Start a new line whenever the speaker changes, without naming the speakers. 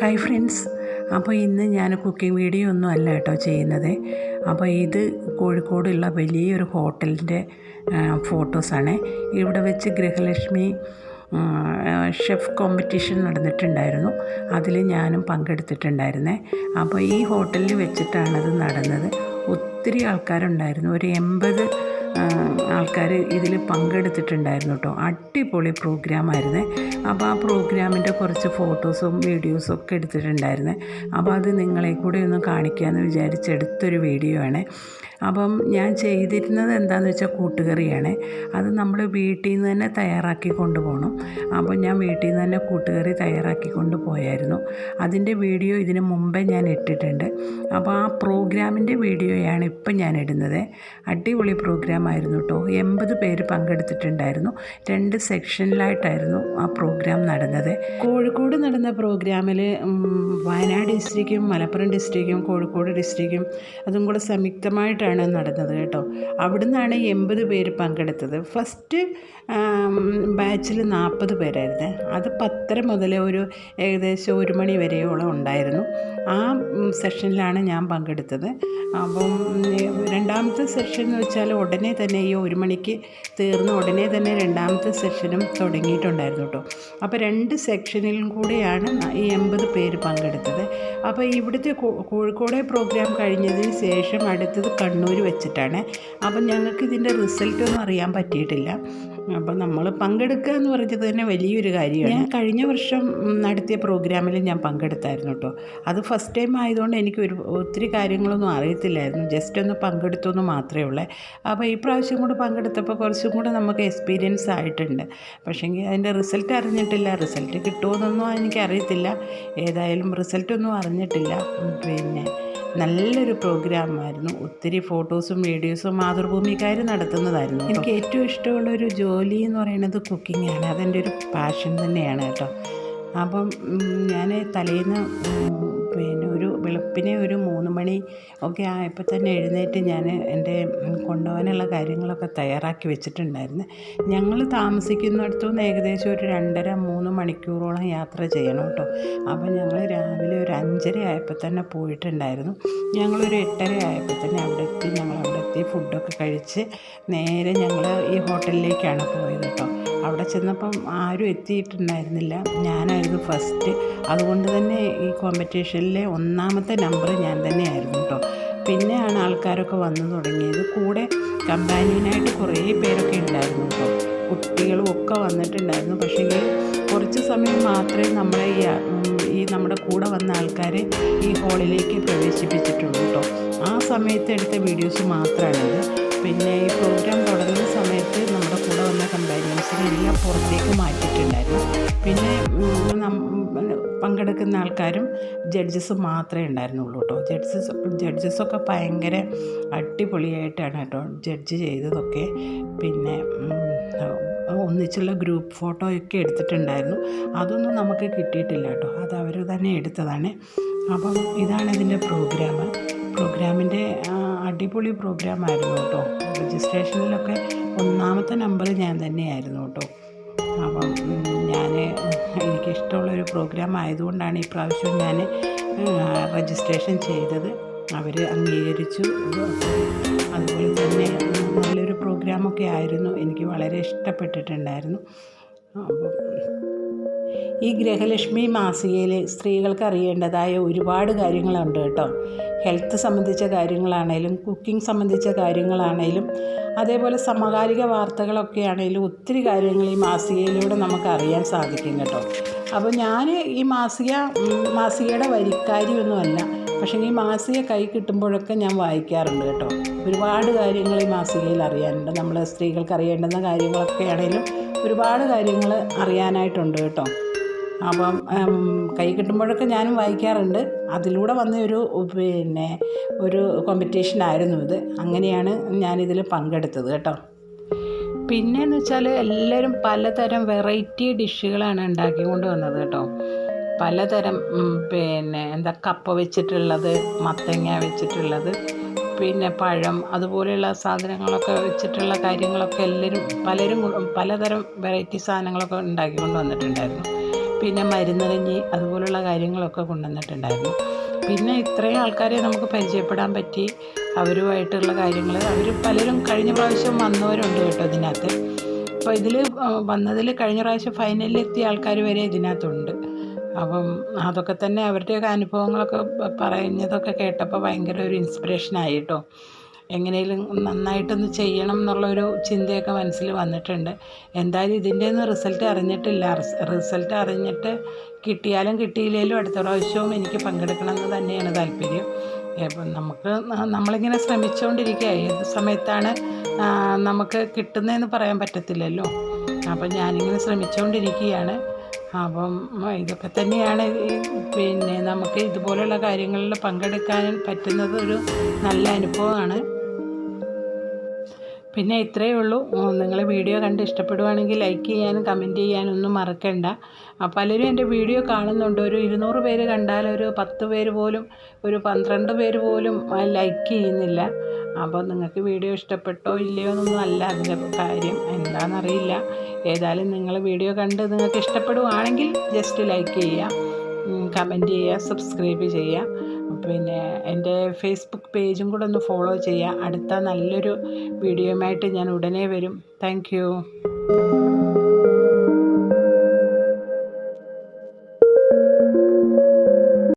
Hi friends അപ്പോൾ ഇന്ന് ഞാൻ കുക്കിംഗ് വീഡിയോ ഒന്നും അല്ല കേട്ടോ ചെയ്യുന്നത്. അപ്പോൾ ഇത് കോഴിക്കോടുള്ള വലിയൊരു ഹോട്ടലിന്റെ ഫോട്ടോസാണ് ഇവിടെ വെച്ച് ഗൃഹലക്ഷ്മി ഷെഫ് കോമ്പറ്റീഷൻ നടന്നിട്ടുണ്ടായിരുന്നു. അതിൽ ഞാനും പങ്കെടുത്തിട്ടുണ്ടായിരുന്നേ. അപ്പോൾ ഈ ഹോട്ടലിൽ വെച്ചിട്ടാണത് നടന്നത്. ഒത്തിരി ആൾക്കാരുണ്ടായിരുന്നു. ഒരു എൺപത് ആൾക്കാർ ഇതിൽ പങ്കെടുത്തിട്ടുണ്ടായിരുന്നു കേട്ടോ അടിപൊളി പ്രോഗ്രാമായിരുന്നേ അപ്പോൾ ആ പ്രോഗ്രാമിന്റെ കുറച്ച് ഫോട്ടോസും വീഡിയോസും ഒക്കെ എടുത്തിട്ടുണ്ടായിരുന്നേ. അപ്പോൾ അത് നിങ്ങളെ കൂടെ ഒന്ന് കാണിക്കാമെന്ന് വിചാരിച്ചെടുത്തൊരു വീഡിയോ ആണ്. അപ്പം ഞാൻ ചെയ്തിരുന്നത് എന്താണെന്ന് വെച്ചാൽ കൂട്ടുകറിയാണ്. അത് നമ്മൾ വീട്ടിൽ നിന്ന് തന്നെ തയ്യാറാക്കി കൊണ്ടുപോകണം അപ്പം ഞാൻ വീട്ടിൽ നിന്ന് തന്നെ കൂട്ടുകറി തയ്യാറാക്കി കൊണ്ടുപോയായിരുന്നു. അതിന്റെ വീഡിയോ ഇതിന് മുമ്പേ ഞാൻ ഇട്ടിട്ടുണ്ട്. അപ്പോൾ ആ പ്രോഗ്രാമിന്റെ വീഡിയോയാണ് ഇപ്പം ഞാൻ ഇടുന്നത്. അടിപൊളി പ്രോഗ്രാം ആയിരുന്നു കേട്ടോ. എൺപത് പേര് പങ്കെടുത്തിട്ടുണ്ടായിരുന്നു. രണ്ട് സെക്ഷനിലായിട്ടായിരുന്നു ആ പ്രോഗ്രാം നടന്നത്. കോഴിക്കോട് നടന്ന പ്രോഗ്രാമിൽ വയനാട് ഡിസ്ട്രിക്റ്റും മലപ്പുറം ഡിസ്ട്രിക്റ്റും കോഴിക്കോട് ഡിസ്ട്രിക്റ്റും അതും കൂടെ സംയുക്തമായിട്ടാണ് നടന്നത് കേട്ടോ. അവിടുന്നാണ് എൺപത് പേര് പങ്കെടുത്തത്. ഫസ്റ്റ് ബാച്ചിൽ നാൽപ്പത് പേരായിരുന്നു. അത് പത്തര മുതൽ ഒരു ഏകദേശം ഒരു മണി വരെയോളം ഉണ്ടായിരുന്നു. ആ സെഷനിലാണ് ഞാൻ പങ്കെടുത്തത്. അപ്പം രണ്ടാമത്തെ സെഷൻ എന്ന് വെച്ചാൽ ഉടനെ തന്നെ ഈ ഒരു മണിക്ക് തീർന്ന ഉടനെ തന്നെ രണ്ടാമത്തെ സെഷനും തുടങ്ങിയിട്ടുണ്ടായിരുന്നു കേട്ടോ. അപ്പോൾ രണ്ട് സെക്ഷനിലും കൂടെയാണ് ഈ എൺപത് പേര് പങ്കെടുത്തത്. അപ്പോൾ ഇവിടുത്തെ കോഴിക്കോടെ പ്രോഗ്രാം കഴിഞ്ഞതിന് ശേഷം അടുത്തത് കണ്ണൂർ വെച്ചിട്ടാണ്. അപ്പം ഞങ്ങൾക്ക് ഇതിന്റെ റിസൾട്ട് ഒന്നും അറിയാൻ പറ്റിയിട്ടില്ല. അപ്പം നമ്മൾ പങ്കെടുക്കുക എന്ന് പറഞ്ഞത് തന്നെ വലിയൊരു കാര്യമാണ്. ഞാൻ കഴിഞ്ഞ വർഷം നടത്തിയ പ്രോഗ്രാമിൽ ഞാൻ പങ്കെടുത്തായിരുന്നു കേട്ടോ. അത് ഫസ്റ്റ് ടൈം ആയതുകൊണ്ട് എനിക്ക് ഒരു ഒത്തിരി കാര്യങ്ങളൊന്നും അറിയത്തില്ലായിരുന്നു. ജസ്റ്റ് ഒന്ന് പങ്കെടുത്തു എന്ന് മാത്രമേ ഉള്ളൂ. അപ്പോൾ ഈ പ്രാവശ്യം കൂടെ പങ്കെടുത്തപ്പോൾ കുറച്ചും കൂടെ നമുക്ക് എക്സ്പീരിയൻസ് ആയിട്ടുണ്ട്. പക്ഷേങ്കിൽ അതിന്റെ റിസൾട്ട് അറിഞ്ഞിട്ടില്ല. റിസൾട്ട് കിട്ടുമോ എന്നൊന്നും എനിക്കറിയത്തില്ല. ഏതായാലും റിസൾട്ടൊന്നും അറിഞ്ഞിട്ടില്ല. പിന്നെ നല്ലൊരു പ്രോഗ്രാമായിരുന്നു. ഒത്തിരി ഫോട്ടോസും വീഡിയോസും മാതൃഭൂമിക്കാർ നടത്തുന്നതായിരുന്നു എനിക്ക് ഏറ്റവും ഇഷ്ടമുള്ള ഒരു ജോലി എന്ന് പറയുന്നത് കുക്കിംഗ് ആണ്. അതെന്റെ ഒരു പാഷൻ തന്നെയാണ് കേട്ടോ. അപ്പം ഞാൻ തലേന്ന് പിന്നെ ഒരു വെളുപ്പിനെ ഒരു മണി ഒക്കെ ആയപ്പോൾ തന്നെ എഴുന്നേറ്റ് ഞാൻ എന്റെ കൊണ്ടുപോകാനുള്ള കാര്യങ്ങളൊക്കെ തയ്യാറാക്കി വെച്ചിട്ടുണ്ടായിരുന്നു. ഞങ്ങൾ താമസിക്കുന്നിടത്തു നിന്ന് ഏകദേശം ഒരു രണ്ടര മൂന്ന് മണിക്കൂറോളം യാത്ര ചെയ്യണം കേട്ടോ. അപ്പോൾ ഞങ്ങൾ രാവിലെ ഒരു അഞ്ചര ആയപ്പോൾ തന്നെ പോയിട്ടുണ്ടായിരുന്നു. ഞങ്ങളൊരു എട്ടര ആയപ്പോൾ തന്നെ അവിടെ എത്തി. ഞങ്ങൾ അവിടെ എത്തി. ഫുഡൊക്കെ കഴിച്ച് നേരെ ഞങ്ങൾ ഈ ഹോട്ടലിലേക്കാണ് പോയത് കേട്ടോ. അവിടെ ചെന്നപ്പം ആരും എത്തിയിട്ടുണ്ടായിരുന്നില്ല. ഞാനായിരുന്നു ഫസ്റ്റ് അതുകൊണ്ട് തന്നെ ഈ കോമ്പറ്റീഷനിലെ ഒന്നാമത്തെ നമ്പർ ഞാൻ തന്നെയായിരുന്നു കേട്ടോ. പിന്നെയാണ് ആൾക്കാരൊക്കെ വന്നു തുടങ്ങിയത്. കൂടെ കമ്പാനിയനായിട്ട് കുറേ പേരൊക്കെ ഉണ്ടായിരുന്നു കേട്ടോ. കുട്ടികളും ഒക്കെ വന്നിട്ടുണ്ടായിരുന്നു. പക്ഷേ കുറച്ച് സമയം മാത്രമേ നമ്മളെ ഈ ഈ നമ്മുടെ കൂടെ വന്ന ആൾക്കാരെ ഈ ഹോളിലേക്ക് പ്രവേശിപ്പിച്ചിട്ടുള്ളൂ കേട്ടോ. ആ സമയത്ത് എടുത്ത വീഡിയോസ് മാത്രമാണിത്. പിന്നെ ഈ പ്രോഗ്രാം തുടങ്ങുന്ന സമയത്ത് നമ്മുടെ കൂടെ എല്ലാം പുറത്തേക്ക് മാറ്റിയിട്ടുണ്ടായിരുന്നു. പിന്നെ പങ്കെടുക്കുന്ന ആൾക്കാരും ജഡ്ജസ് മാത്രമേ ഉണ്ടായിരുന്നുള്ളൂ കേട്ടോ ജഡ്ജസ് ജഡ്ജസൊക്കെ ഭയങ്കര അടിപൊളിയായിട്ടാണ് കേട്ടോ ജഡ്ജ് ചെയ്തതൊക്കെ. പിന്നെ ഒന്നിച്ചുള്ള ഗ്രൂപ്പ് ഫോട്ടോയൊക്കെ എടുത്തിട്ടുണ്ടായിരുന്നു. അതൊന്നും നമുക്ക് കിട്ടിയിട്ടില്ല കേട്ടോ അത് അവർ തന്നെ എടുത്തതാണ്. അപ്പം ഇതാണ് ഇതിന്റെ പ്രോഗ്രാം. പ്രോഗ്രാമിന്റെ അടിപൊളി പ്രോഗ്രാമായിരുന്നു കേട്ടോ രജിസ്ട്രേഷനിലൊക്കെ ഒന്നാമത്തെ നമ്പർ ഞാൻ തന്നെയായിരുന്നു കേട്ടോ. അപ്പം ഞാൻ എനിക്കിഷ്ടമുള്ളൊരു പ്രോഗ്രാം ആയതുകൊണ്ടാണ് ഈ പ്രാവശ്യം ഞാൻ രജിസ്ട്രേഷൻ ചെയ്തത്. അവർ അംഗീകരിച്ചു. അതുപോലെ തന്നെ നല്ലൊരു പ്രോഗ്രാമൊക്കെ ആയിരുന്നു. എനിക്ക് വളരെ ഇഷ്ടപ്പെട്ടിട്ടുണ്ടായിരുന്നു. അപ്പം ഈ ഗ്രഹലക്ഷ്മി മാസികയിൽ സ്ത്രീകൾക്ക് അറിയേണ്ടതായ ഒരുപാട് കാര്യങ്ങളുണ്ട് കേട്ടോ. ഹെൽത്ത് സംബന്ധിച്ച കാര്യങ്ങളാണേലും കുക്കിംഗ് സംബന്ധിച്ച കാര്യങ്ങളാണേലും അതേപോലെ സമകാലിക വാർത്തകളൊക്കെ ആണെങ്കിലും ഒത്തിരി കാര്യങ്ങൾ ഈ മാസികയിലൂടെ നമുക്ക് അറിയാൻ സാധിക്കും കേട്ടോ. അപ്പോൾ ഞാൻ ഈ മാസിക മാസികയുടെ വരിക്കാരിയൊന്നുമല്ല പക്ഷേ ഈ മാസിക കൈ കിട്ടുമ്പോഴൊക്കെ ഞാൻ വായിക്കാറുണ്ട് കേട്ടോ. ഒരുപാട് കാര്യങ്ങൾ ഈ മാസികയിൽ അറിയാനുണ്ട്. നമ്മൾ സ്ത്രീകൾക്ക് അറിയേണ്ടുന്ന കാര്യങ്ങളൊക്കെ ആണെങ്കിലും ഒരുപാട് കാര്യങ്ങൾ അറിയാനായിട്ടുണ്ട് കേട്ടോ. അപ്പം കൈ കിട്ടുമ്പോഴൊക്കെ ഞാനും വായിക്കാറുണ്ട്. അതിലൂടെ വന്ന ഒരു പിന്നെ ഒരു കോമ്പറ്റീഷൻ ആയിരുന്നു ഇത്. അങ്ങനെയാണ് ഞാനിതിൽ പങ്കെടുത്തത് കേട്ടോ. പിന്നെയെന്ന് വെച്ചാൽ എല്ലാവരും പലതരം വെറൈറ്റി ഡിഷുകളാണ് ഉണ്ടാക്കിക്കൊണ്ട് വന്നത് കേട്ടോ. പലതരം പിന്നെ എന്താ കപ്പ വെച്ചിട്ടുള്ളത് മത്തങ്ങ വെച്ചിട്ടുള്ളത് പിന്നെ പഴം അതുപോലെയുള്ള സാധനങ്ങളൊക്കെ വെച്ചിട്ടുള്ള കാര്യങ്ങളൊക്കെ എല്ലാവരും പലരും പലതരം വെറൈറ്റി സാധനങ്ങളൊക്കെ ഉണ്ടാക്കിക്കൊണ്ട് വന്നിട്ടുണ്ടായിരുന്നു. പിന്നെ മരുന്ന് കഞ്ഞി അതുപോലുള്ള കാര്യങ്ങളൊക്കെ കൊണ്ടുവന്നിട്ടുണ്ടായിരുന്നു. പിന്നെ ഇത്രയും ആൾക്കാരെ നമുക്ക് പരിചയപ്പെടാൻ പറ്റി. അവരുമായിട്ടുള്ള കാര്യങ്ങൾ. അവർ പലരും കഴിഞ്ഞ പ്രാവശ്യം വന്നവരുണ്ട് കേട്ടോ ഇതിനകത്ത്. അപ്പോൾ ഇതിൽ വന്നതിൽ കഴിഞ്ഞ പ്രാവശ്യം ഫൈനലിൽ എത്തിയ ആൾക്കാർ വരെ ഇതിനകത്തുണ്ട്. അപ്പം അതൊക്കെ തന്നെ അവരുടെയൊക്കെ അനുഭവങ്ങളൊക്കെ പറയുന്നതൊക്കെ കേട്ടപ്പോൾ ഭയങ്കര ഒരു ഇൻസ്പിറേഷനായി കേട്ടോ. എങ്ങനെയും നന്നായിട്ടൊന്ന് ചെയ്യണം എന്നുള്ളൊരു ചിന്തയൊക്കെ മനസ്സിൽ വന്നിട്ടുണ്ട്. എന്തായാലും ഇതിന്റെ ഒന്നും റിസൾട്ട് അറിഞ്ഞിട്ടില്ല. റിസൾട്ട് അറിഞ്ഞിട്ട് കിട്ടിയാലും കിട്ടിയില്ലെങ്കിലും അടുത്ത പ്രാവശ്യവും എനിക്ക് പങ്കെടുക്കണം എന്ന് തന്നെയാണ് താല്പര്യം. അപ്പം നമുക്ക് നമ്മളിങ്ങനെ ശ്രമിച്ചുകൊണ്ടിരിക്കുക ഏത് സമയത്താണ് നമുക്ക് കിട്ടുന്നതെന്ന് പറയാൻ പറ്റത്തില്ലല്ലോ. അപ്പം ഞാനിങ്ങനെ ശ്രമിച്ചുകൊണ്ടിരിക്കുകയാണ് അപ്പം ഇതൊക്കെ തന്നെയാണ് പിന്നെ നമുക്ക് ഇതുപോലുള്ള കാര്യങ്ങളിൽ പങ്കെടുക്കാൻ പറ്റുന്നത് ഒരു നല്ല അനുഭവമാണ്. പിന്നെ ഇത്രയേ ഉള്ളൂ. നിങ്ങൾ വീഡിയോ കണ്ട് ഇഷ്ടപ്പെടുവാണെങ്കിൽ ലൈക്ക് ചെയ്യാനും കമന്റ് ചെയ്യാനും ഒന്നും മറക്കണ്ട. പലരും എന്റെ വീഡിയോ കാണുന്നുണ്ട്. ഒരു ഇരുന്നൂറ് പേര് കണ്ടാൽ ഒരു പത്ത് പേര് പോലും ഒരു പന്ത്രണ്ട് പേര് പോലും ലൈക്ക് ചെയ്യുന്നില്ല. അപ്പോൾ നിങ്ങൾക്ക് വീഡിയോ ഇഷ്ടപ്പെട്ടോ ഇല്ലയോ എന്നൊന്നും അല്ല. അതിന്റെ കാര്യം എന്താണെന്നറിയില്ല. ഏതായാലും നിങ്ങൾ വീഡിയോ കണ്ട് നിങ്ങൾക്ക് ഇഷ്ടപ്പെടുവാണെങ്കിൽ ജസ്റ്റ് ലൈക്ക് ചെയ്യുക. കമന്റ് ചെയ്യുക സബ്സ്ക്രൈബ് ചെയ്യുക. പിന്നെ എന്റെ ഫേസ്ബുക്ക് പേജും കൂടെ ഒന്ന് ഫോളോ ചെയ്യുക അടുത്ത നല്ലൊരു വീഡിയോയുമായിട്ട് ഞാൻ ഉടനെ വരും. താങ്ക്